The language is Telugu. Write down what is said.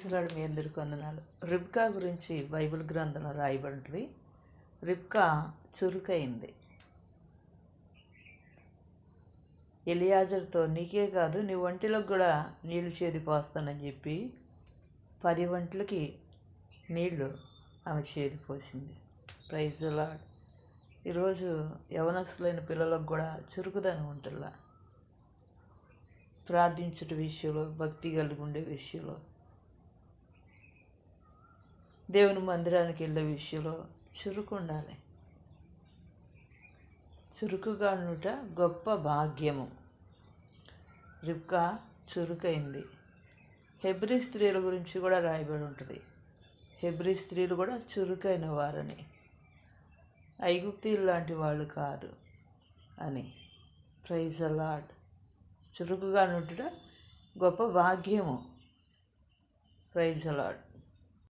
ప్రైజ్లాడు మీ అందరికి వందనాలు. రిబ్కా గురించి బైబిల్ గ్రంథంలో రాయబడినవి. రిబ్కా చురుకైంది. ఎలియాజర్తో నీకే కాదు నీ ఒంటిలోకి కూడా నీళ్ళు చేది పోస్తానని చెప్పి పది వంటలకి నీళ్ళు ఆమె చేది పోసింది. ప్రైజ్ లాడ్ ఈరోజు యవనస్తులైన పిల్లలకు కూడా చురుకుదనం ఉంటుందా? ప్రార్థించుట విషయంలో భక్తి కలిగి ఉండే విషయంలో దేవుని మందిరానికి వెళ్ళే విషయంలో చురుకు ఉండాలి చురుకుగా ఉండుట గొప్ప భాగ్యము. రిబ్కా చురుకైంది. హెబ్రి స్త్రీల గురించి కూడా రాయబడి ఉంటుంది. హెబ్రి స్త్రీలు కూడా చురుకైన వారని. ఐగుప్తీలు లాంటి వాళ్ళు కాదు అని. ప్రైజ్ అలాడ్ చురుకుగా ఉండుట గొప్ప భాగ్యము. ప్రైజ్ అలాడ్